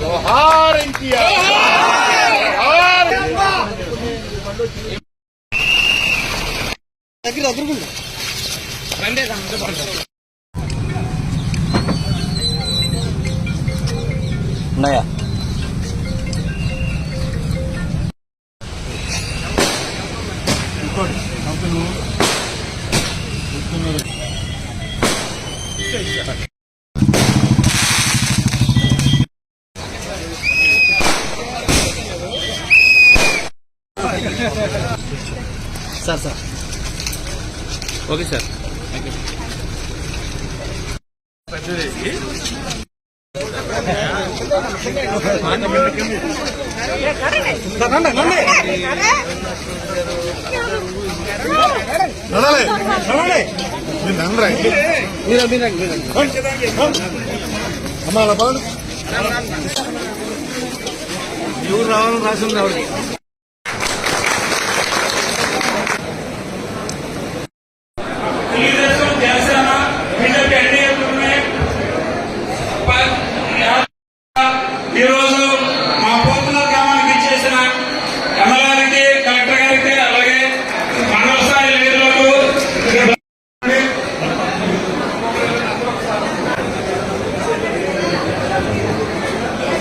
జోహార్ ఎన్టీఆర్ రండి ఉన్నాయా? Sir sir. Okay sir. అమ్మా అలా ఎవరు రావాలని రాసి ఉంది ఆవిడ తెలుగుదేశం జనసేన బీజేపీ ఎన్డీఏ కూటమి ప- ఈరోజు మా పోతుల గ్రామానికి ఇచ్చేసిన ఎమ్మెల్యే గారికి కలెక్టర్ గారికి అలాగే మండల స్థాయి లీడర్లకు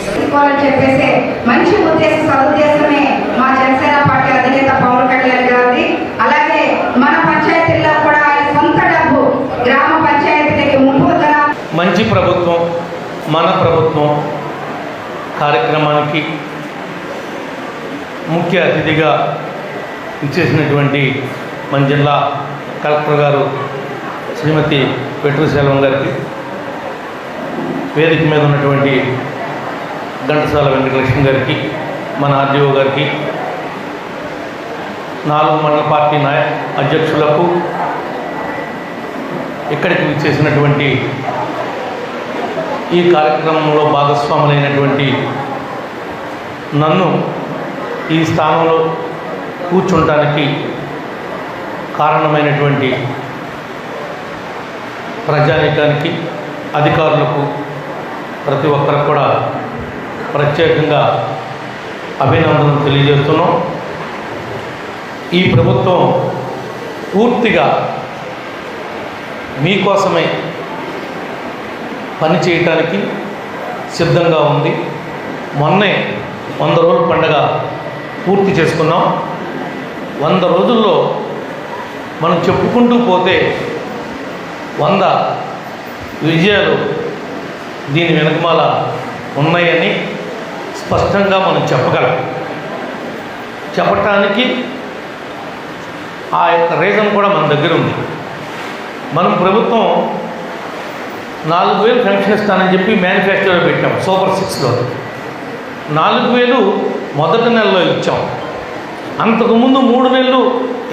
తీసుకోవాలని చెప్పేసి మంచి ఉద్దేశం సదుద్దేశమే మా జనసేన పార్టీ అధినేత పవన్ కళ్యాణ్ గారిది అలాగే మన పంచాయతీల్లో కూడా ఆయన సొంత డబ్బు గ్రామ పంచాయతీలకి ముప్పుదల మంచి ప్రభుత్వం మన ప్రభుత్వం కార్యక్రమానికి ముఖ్య అతిథిగా ఇచ్చేసినటువంటి మన జిల్లా కలెక్టర్ గారు శ్రీమతి వెట్రశైలం గారికి వేదిక మీద ఉన్నటువంటి ఘంటసాల వెంకటలక్ష్మి గారికి మన ఆర్డీఓ గారికి నాలుగు మండల పార్టీ నాయ అధ్యక్షులకు ఇక్కడికి చేసినటువంటి ఈ కార్యక్రమంలో భాగస్వాములైనటువంటి నన్ను ఈ స్థానంలో కూర్చుంటానికి కారణమైనటువంటి ప్రజానీకానికి అధికారులకు ప్రతి ఒక్కరికి కూడా ప్రత్యేకంగా అభినందనలు తెలియజేస్తున్నాం. ఈ ప్రభుత్వం పూర్తిగా మీకోసమే పని చేయటానికి సిద్ధంగా ఉంది. మొన్నే వంద రోజుల పండగ పూర్తి చేసుకున్నాం. వంద రోజుల్లో మనం చెప్పుకుంటూ పోతే వంద విజయాలు దీని వెనకమాల ఉన్నాయని స్పష్టంగా మనం చెప్పగలం. చెప్పటానికి ఆ యొక్క రీజన్ కూడా మన దగ్గర ఉంది. మనం ప్రభుత్వం నాలుగు వేలు పెన్షన్ ఇస్తానని చెప్పి మేనిఫెస్టోలో పెట్టాం సూపర్ సిక్స్లో నాలుగు వేలు మొదటి నెలలో ఇచ్చాం. అంతకుముందు మూడు నెలలు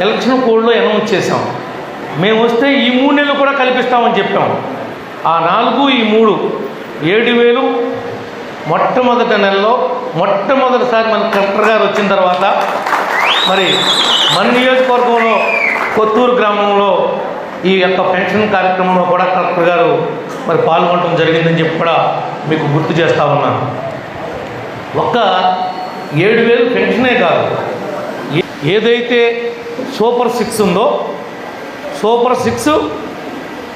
ఎలక్షన్ కోడ్లో అనౌన్స్ చేసాం మేము వస్తే ఈ మూడు నెలలు కూడా కల్పిస్తామని చెప్పాం. ఆ నాలుగు ఈ మూడు ఏడు వేలు మొట్టమొదటి నెలలో మొట్టమొదటిసారి మన కలెక్టర్ గారు వచ్చిన తర్వాత మరి మన నియోజకవర్గంలో కొత్తూరు గ్రామంలో ఈ యొక్క పెన్షన్ కార్యక్రమంలో కూడా కలెక్టర్ గారు మరి పాల్గొనడం జరిగిందని చెప్పి కూడా మీకు గుర్తు చేస్తా ఉన్నాను. ఒక్క ఏడు వేలు పెన్షనే కాదు. ఏ- ఏదైతే సూపర్ సిక్స్ ఉందో సూపర్ సిక్స్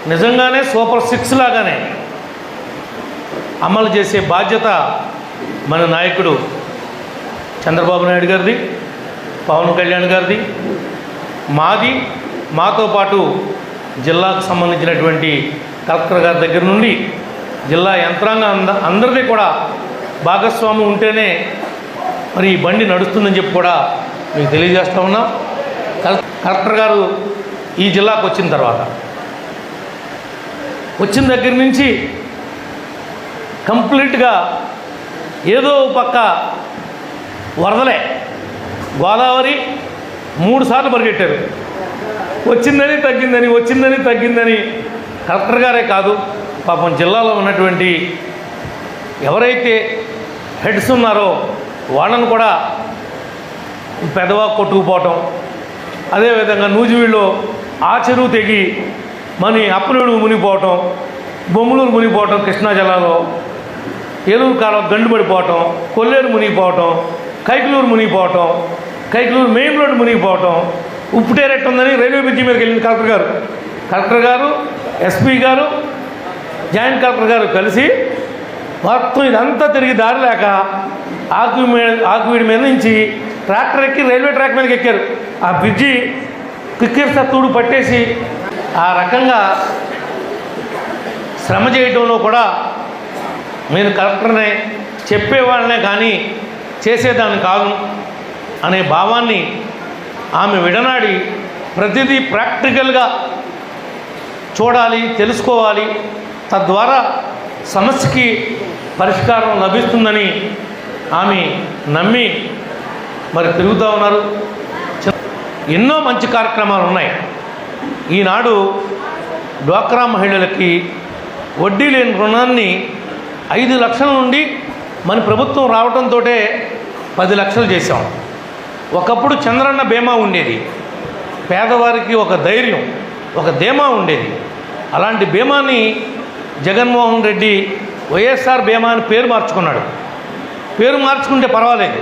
నిజంగానే సూపర్ సిక్స్ లాగానే అమలు చేసే బాధ్యత మన నాయకుడు చంద్రబాబు నాయుడు గారిది పవన్ కళ్యాణ్ గారిది మాది మాతో పాటు జిల్లాకు సంబంధించినటువంటి కలెక్టర్ గారి దగ్గర నుండి జిల్లా యంత్రాంగం అంద అందరిది కూడా భాగస్వామ్యం ఉంటేనే మరి ఈ బండి నడుస్తుందని చెప్పి కూడా మీకు తెలియజేస్తా ఉన్నాం. కల- కలెక్టర్ గారు ఈ జిల్లాకు వచ్చిన తర్వాత వచ్చిన దగ్గర నుంచి కంప్లీట్గా ఏదో పక్క వరదలే గోదావరి మూడు సార్లు పరిగెట్టారు. వచ్చిందని తగ్గిందని వచ్చిందని తగ్గిందని కలెక్టర్ గారే కాదు పాపం జిల్లాలో ఉన్నటువంటి ఎవరైతే హెడ్స్ ఉన్నారో వాళ్ళను కూడా పెదవా కొట్టుకుపోవటం అదేవిధంగా నూజివీడులో ఆ చెరువు తెగి మని అప్పనుడు మునిగిపోవటం బొమ్మలూరు మునిగిపోవటం కృష్ణా జిల్లాలో ఏలూరు కాలం గండు పడిపోవటం కొల్లేరు మునిగిపోవటం కైకలూరు మునిగిపోవటం కైకలూరు మెయిన్ రోడ్డు మునిగిపోవటం ఉప్పుటేరెట్ ఉందని రైల్వే బ్రిడ్జి మీదకి వెళ్ళింది కలెక్టర్ గారు. కలెక్టర్ గారు ఎస్పీ గారు జాయింట్ కలెక్టర్ గారు కలిసి మొత్తం ఇదంతా తిరిగి దారి లేక ఆకు ఆకువీడి మీద నుంచి ట్రాక్టర్ ఎక్కి రైల్వే ట్రాక్ మీదకి ఎక్కారు. ఆ బ్రిడ్జి క్రికెట్ తూడు పట్టేసి ఆ రకంగా శ్రమ చేయడంలో కూడా నేను కలెక్టర్నే చెప్పేవాళ్ళనే కానీ చేసేదాన్ని కాదు అనే భావాన్ని ఆమె విడనాడి ప్రతిదీ ప్రాక్టికల్గా చూడాలి తెలుసుకోవాలి. తద్వారా సమస్యకి పరిష్కారం లభిస్తుందని ఆమె నమ్మి మరి తిరుగుతూ ఉన్నారు. ఎన్నో మంచి కార్యక్రమాలు ఉన్నాయి. ఈనాడు డ్వాక్రా మహిళలకి వడ్డీ లేని రుణాన్ని ఐదు లక్షల నుండి మన ప్రభుత్వం రావడంతో పది లక్షలు చేశాం. ఒకప్పుడు చంద్రన్న బీమా ఉండేది. పేదవారికి ఒక ధైర్యం. ఒక ధీమా ఉండేది. అలాంటి బీమాని జగన్మోహన్ రెడ్డి వైఎస్ఆర్ బీమా అని పేరు మార్చుకున్నాడు. పేరు మార్చుకుంటే పర్వాలేదు.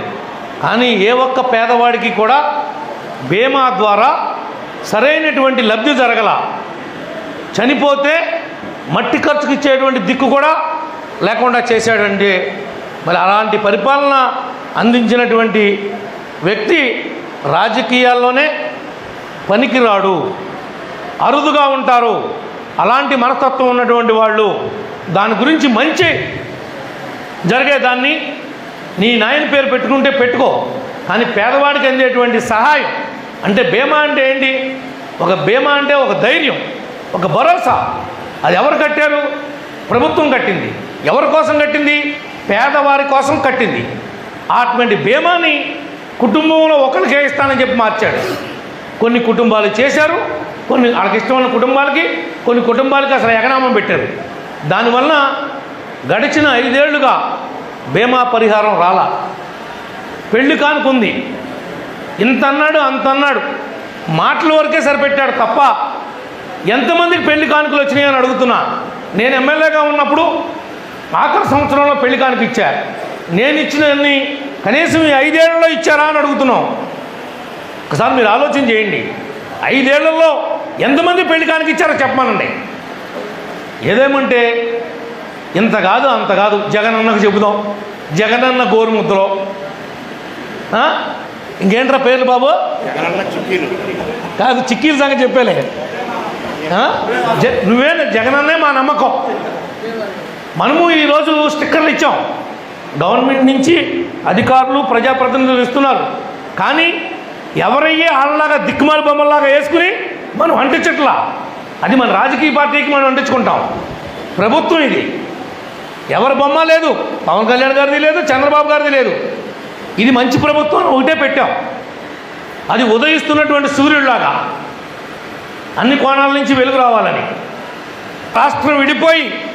కానీ ఏ ఒక్క పేదవాడికి కూడా బీమా ద్వారా సరైనటువంటి లబ్ధి జరగల. చనిపోతే మట్టి ఖర్చుకు ఇచ్చేటువంటి దిక్కు కూడా లేకుండా చేశాడంటే మరి అలాంటి పరిపాలన అందించినటువంటి వ్యక్తి రాజకీయాల్లోనే పనికిరాడు. అరుదుగా ఉంటారు. అలాంటి మనస్తత్వం ఉన్నటువంటి వాళ్ళు దాని గురించి మంచి జరిగేదాన్ని నీ నాయన పేరు పెట్టుకుంటే పెట్టుకో. కానీ పేదవాడికి అందేటువంటి సహాయం అంటే బీమా అంటే ఏంటి? ఒక బీమా అంటే ఒక ధైర్యం ఒక భరోసా. అది ఎవరు కట్టారు? ప్రభుత్వం కట్టింది. ఎవరి కోసం కట్టింది? పేదవారి కోసం కట్టింది. అటువంటి బీమాని కుటుంబంలో ఒకరికి ఇస్తానని చెప్పి మార్చాడు. కొన్ని కుటుంబాలు చేశారు కొన్ని వాళ్ళకి ఇష్టమైన కుటుంబాలకి కొన్ని కుటుంబాలకి అసలు ఎగనామం పెట్టారు. దానివల్ల గడిచిన ఐదేళ్ళుగా బీమా పరిహారం రాలా. పెళ్ళి కానుకుంది. ఇంత అన్నాడు అంత అన్నాడు. మాటల వరకే సరిపెట్టాడు తప్ప ఎంతమందికి పెళ్ళి కానుకలు వచ్చినాయని అడుగుతున్నా. నేను ఎమ్మెల్యేగా ఉన్నప్పుడు ఆఖరి సంవత్సరంలో పెళ్ళి కానుక ఇచ్చారు నేను ఇచ్చినన్ని కనీసం ఈ ఐదేళ్ళలో ఇచ్చారా అని అడుగుతున్నాం. ఒకసారి మీరు ఆలోచన చేయండి. ఐదేళ్ళలో ఎంతమంది పెళ్ళి కానుక ఇచ్చారో చెప్పమనండి. ఏదేమంటే ఇంత కాదు అంత కాదు జగనన్నకు చెబుదాం. జగనన్న గోరుముద్దలో? ఇంకేంట్రా పేర్లు బాబు? కాదు చిక్కీల సంగతి చెప్పేలే. నువ్వే జగనన్నే మా నమ్మకం. మనము ఈరోజు స్టిక్కర్లు ఇచ్చాం. గవర్నమెంట్ నుంచి అధికారులు ప్రజాప్రతినిధులు ఇస్తున్నారు. కానీ ఎవరయ్యే వాళ్ళలాగా దిక్కుమాలి బొమ్మలాగా వేసుకుని మనం అంటించట్లా అది మన రాజకీయ పార్టీకి మనం అంటించుకుంటాం. ప్రభుత్వం ఇది. ఎవరి బొమ్మ లేదు. పవన్ కళ్యాణ్ గారిది లేదు చంద్రబాబు గారిది లేదు. ఇది మంచి ప్రభుత్వం ఒకటే పెట్టాం. అది ఉదయిస్తున్నటువంటి సూర్యుడిలాగా. అన్ని కోణాల నుంచి వెలుగు రావాలని. రాష్ట్రం విడిపోయి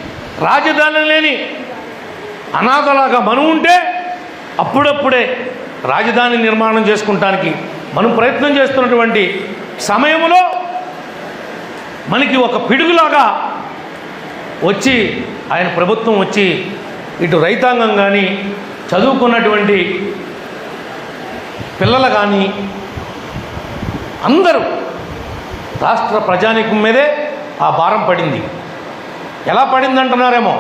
రాజధాని లేని అనాథలాగా మనం ఉంటే అప్పుడప్పుడే రాజధాని నిర్మాణం చేసుకుంటానికి మనం ప్రయత్నం చేస్తున్నటువంటి సమయంలో మనకి ఒక పిడుగులాగా వచ్చి ఆయన ప్రభుత్వం వచ్చి ఇటు రైతాంగం కానీ చదువుకున్నటువంటి పిల్లలు కానీ అందరూ రాష్ట్ర ప్రజానీకం మీదే ఆ భారం పడింది. ఎలా పడింది అంటున్నారేమో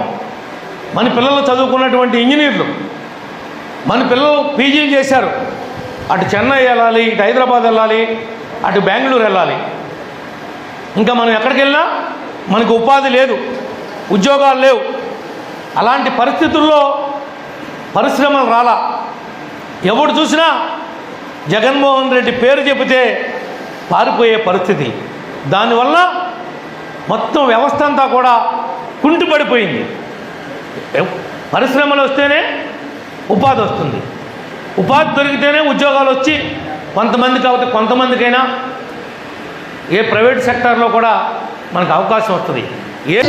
మన పిల్లలు చదువుకున్నటువంటి ఇంజనీర్లు మన పిల్లలు పీజీలు చేశారు. అటు చెన్నై వెళ్ళాలి ఇటు హైదరాబాద్ వెళ్ళాలి అటు బెంగళూరు వెళ్ళాలి. ఇంకా మనం ఎక్కడికి వెళ్ళినా మనకు ఉపాధి లేదు ఉద్యోగాలు లేవు. అలాంటి పరిస్థితుల్లో పరిశ్రమలు రాలా. ఎవడు చూసినా జగన్మోహన్ రెడ్డి పేరు చెబితే పారిపోయే పరిస్థితి. దానివల్ల మొత్తం వ్యవస్థ అంతా కూడా కుంటుపడిపోయింది. పరిశ్రమలు వస్తేనే ఉపాధి వస్తుంది. ఉపాధి దొరికితేనే ఉద్యోగాలు వచ్చి కొంతమంది కాబట్టి కొంతమందికైనా ఏ ప్రైవేట్ సెక్టార్లో కూడా మనకు అవకాశం వస్తుంది ఏ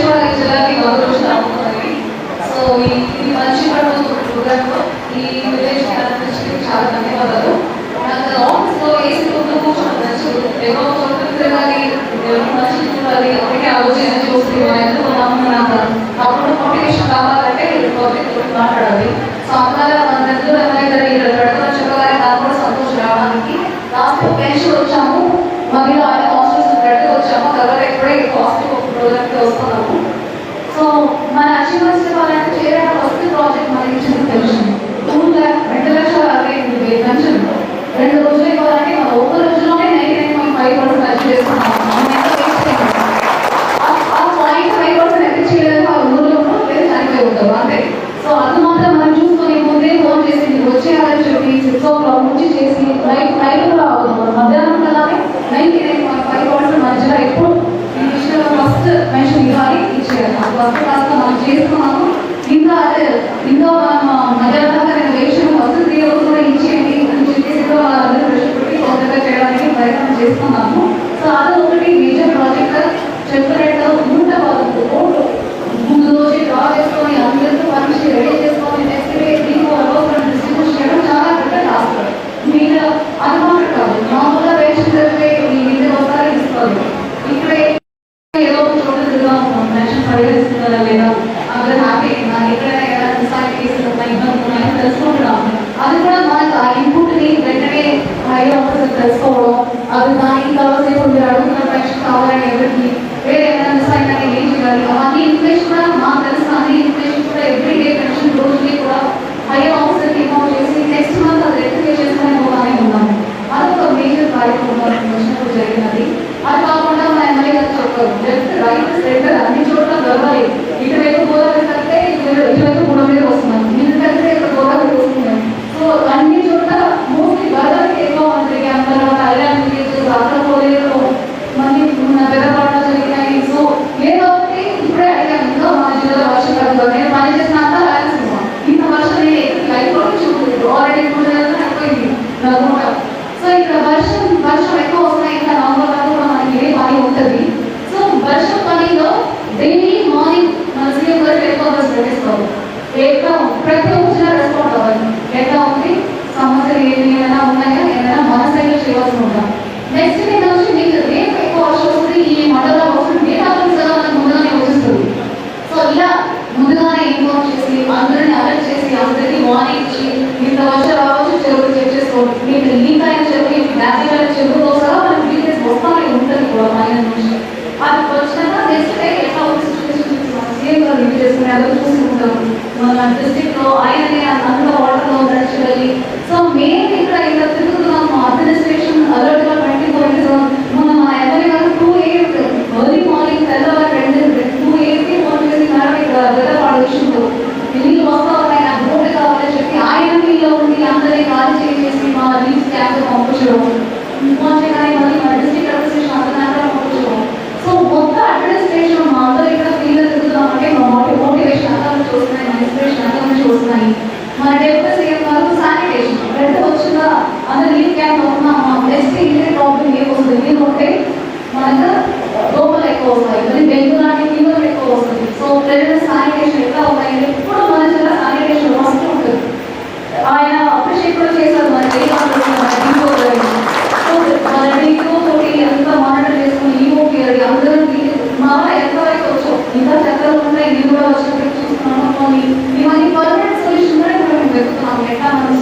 మాట్లాడాలి సో రెండు లక్షల అరవై ఎనిమిది రెండు రోజులు ఇవ్వాలంటే మనం ఒక్క రోజులోనే nine point five percent achieve చేస్తున్నాం. ఫైవ్ పర్సెంట్ అచీవ్ చేయలేదు ఆ ఊర్లో ఉంటాం సో అది మాత్రం మనం చూసుకొని ముందే ఫోన్ చేసి మీరు వచ్చేయాలని సిక్స్ ఓ క్లాక్ చేసి నైట్ నైట్ కూడా మధ్యాహ్నం కదానే ninety nine point five percent మధ్యలో ఎప్పుడు ఫస్ట్ మెన్షన్ ఇవ్వాలి ఇచ్చేయాలి. ఫస్ట్ కాస్త మనం చేస్తున్నాము ఇంకా అదే ఇంకా చేయడానికి ప్రయత్నం చేస్తున్నాము. సో అది ఒకటి మీద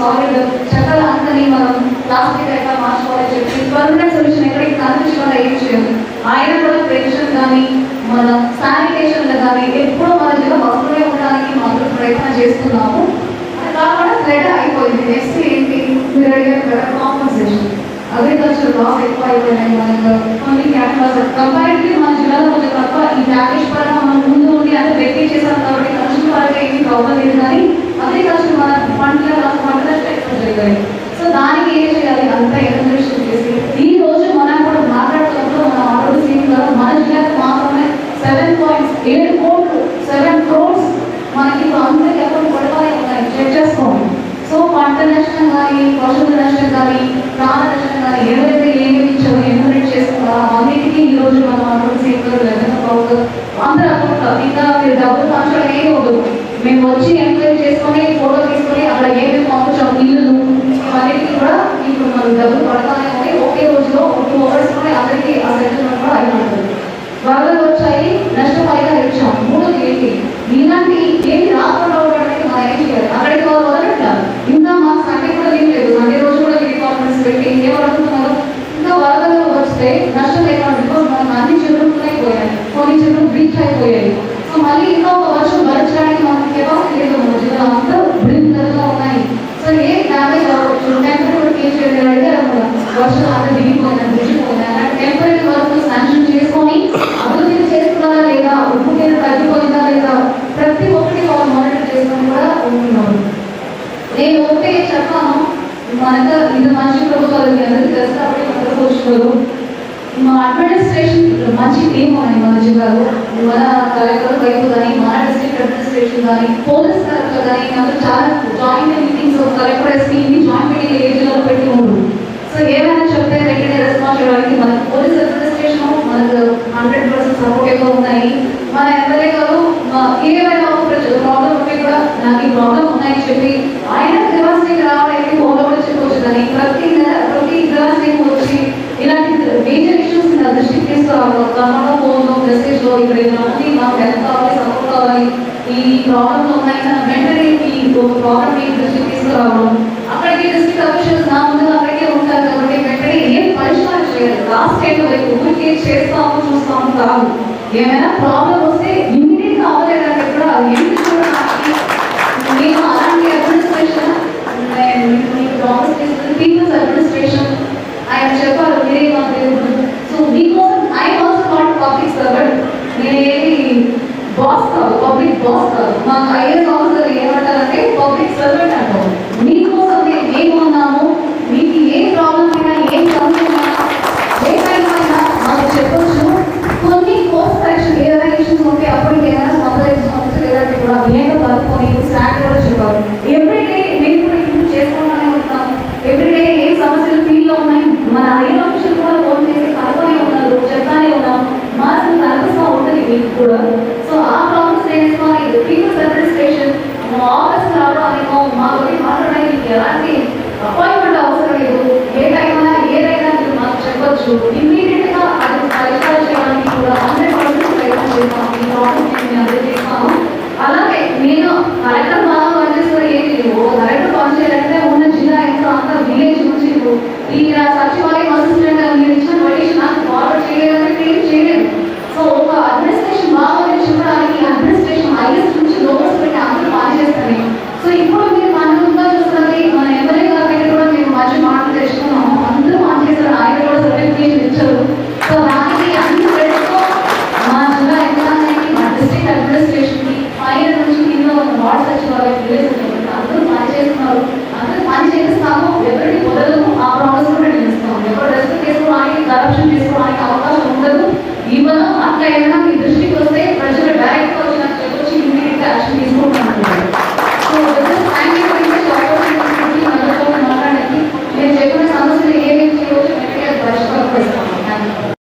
సాలిడ్ చెత్తలు అంతని మనం ప్లాస్టిక్ అయితే మార్చుకోవాలని చెప్పి పర్మనెంట్ సొల్యూషన్ ఎక్కడికి కనిపించకుండా ఏం చేయాలి ఆయన కూడా ప్రివెన్షన్ కానీ మన శానిటేషన్ కానీ ఎప్పుడూ మన జీవితం వస్తూనే ఉండడానికి మాత్రం ప్రయత్నం చేస్తున్నాము. కాకుండా థ్రెడ్ అయిపోయింది. నెక్స్ట్ ఏంటి? మీరు అడిగిన కాంపన్సేషన్ అగ్రికల్చర్ లాస్ ఎక్కువ అయిపోయినాయి మనకు కొన్ని క్యాపిటల్ కంపారిటివ్లీ మన జిల్లాలో కొంచెం తక్కువ. ఈ ప్యాకేజ్ పరంగా మనం ముందు ఉండి అంటే వెక్కి చేశాం కాబట్టి పరంగా ఏమీ ప్రాబ్లం లేదు కానీ అగ్రికల్చర్ మన పంటల పంటల జరిగాయి సో దానికి ఏం చేయాలి? అంతా ఎన్కరేజ్ చేసి Thank you. మనకు ಇದು మంచి ప్రభుత్వాలు అందరికీ తెలుసు కాబట్టి ప్రభుత్వాలు మా అడ్మినిస్ట్రేషన్ మంచి టీం ఉన్నాయి మన జిల్లాలో. మన కలెక్టర్ వైపు కానీ మన డిస్ట్రిక్ట్ అడ్మినిస్ట్రేషన్ కానీ పోలీస్ కలెక్టర్ కానీ నాకు చాలా జాయింట్ మీటింగ్స్ కలెక్టర్ ఎస్పీ ఇన్ని జాయింట్ మీటింగ్ ఏజీలో పెట్టి ఉండు సో ఏమైనా చెప్తే వెంటనే రెస్పాన్స్ చేయడానికి మన పోలీస్ అడ్మినిస్ట్రేషన్ మనకు హండ్రెడ్ పర్సెంట్ సపోర్టివ్గా ఉన్నాయి. మన ఎమ్మెల్యే గారు ఏమైనా ప్రాబ్లం ఉంటే కూడా నాకు ఈ ప్రాబ్లం ఉన్నాయని చెప్పి ఆయన ప్రతి వచ్చి ఇలాంటి మేజర్ ఇష్యూస్ నా దృష్టికి తీసుకురావాలి. కమలో ఫోన్లో మెసేజ్లో ఇక్కడ ఇలా మాకు హెల్ప్ కావాలి సపోర్ట్ కావాలి. ఈ ప్రాబ్లమ్ ఉన్నాయి వెంటనే ఈ ప్రాబ్లం మీ దృష్టికి తీసుకురావడం అక్కడికి డిస్ట్రిక్ట్ అఫీషియల్స్ నా ముందు అక్కడికే ఉంటారు కాబట్టి వెంటనే ఏం పరిష్కారం చేయాలి లాస్ట్ టైం ఊరికి చేస్తాము చూస్తాము కాదు ఏమైనా ప్రాబ్లం వస్తే ఇమ్మీడియట్గా అవ్వలేదంటే కూడా ఎందుకు People's administration, I am chair for Meeting of So because I also not public servant, मेरे boss था, public boss था, मैं IAS officer work. So our promise is for the people's administration, office రావడం అనేమో మా గురించి మాట్లాడడానికి ఎలాంటి అపాయింట్మెంట్ అవసరం లేదు ఏ ఏదైనా మీరు మాకు చెప్పొచ్చు. ఇమ్మీడియట్ చేయడానికి కూడా హండ్రెడ్ పర్సెంట్ ప్రయత్నం చేస్తాము. ఈ ప్రాబ్లమ్ మేము అందజేస్తాము అలాగే నేను కలెక్టర్ బాగా పనిచేస్తున్న ఏమి లేవు కలెక్టర్ పనిచేయాలంటే ఉన్న జిల్లా ఎంతో విలేజ్ నుంచి ఈ సచివాలయం